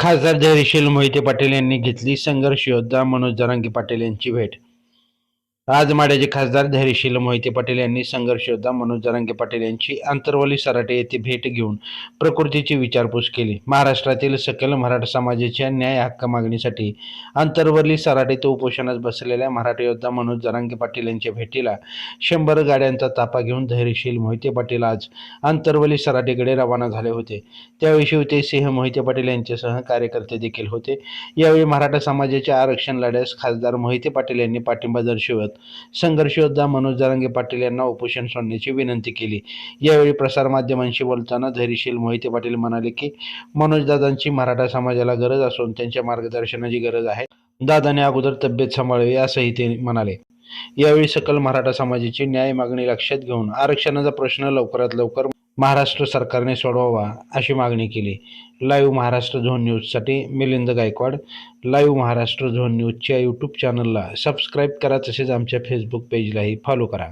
खासदार धैर्यशील मोहिते पाटील यांनी घेतली संघर्ष योद्धा मनोज जरांगी पाटील यांची भेट. आज माड्याचे खासदार धैर्यशील मोहिते पाटील यांनी संघर्ष योद्धा मनोज जरांगे पाटील यांची आंतरवली सराटे येथे भेट घेऊन प्रकृतीची विचारपूस केली. महाराष्ट्रातील सकल मराठा समाजाच्या न्याय हक्क मागणीसाठी आंतरवली सराटे ते उपोषणात बसलेल्या मराठा योद्धा मनोज जरांगे पाटील यांच्या भेटीला शंभर गाड्यांचा ताफा घेऊन धैर्यशील मोहिते पाटील आज आंतरवली सराटेकडे रवाना झाले होते. त्यावेळी शिवते सिंह मोहिते पाटील यांच्यासह कार्यकर्ते देखील होते. यावेळी मराठा समाजाच्या आरक्षण लढ्यास खासदार मोहिते पाटील यांनी पाठिंबा दर्शवत संघर्षयोद्धा मनोज जरांगे पाटील यांना उपोषण सोडण्याची विनंती केली. यावेळी प्रसारमाध्यमांशी बोलताना धैर्यशील मोहिते पाटील म्हणाले की मनोजदादांची मराठा समाजाला गरज असून त्यांच्या मार्गदर्शनाची गरज आहे. दादाने अगोदर तब्येत सांभाळावी असंही ते म्हणाले. यावेळी सकल मराठा समाजाची न्याय मागणी लक्षात घेऊन आरक्षणाचा प्रश्न लवकरात लवकर महाराष्ट्र सरकारने सोडवावा अशी मागणी केली. लाईव्ह महाराष्ट्र झोन न्यूजसाठी मिलिंद गायकवाड. लाईव्ह महाराष्ट्र झोन न्यूजच्या यूट्यूब चॅनलला सबस्क्राईब करा तसेच आमच्या फेसबुक पेजलाही फॉलो करा.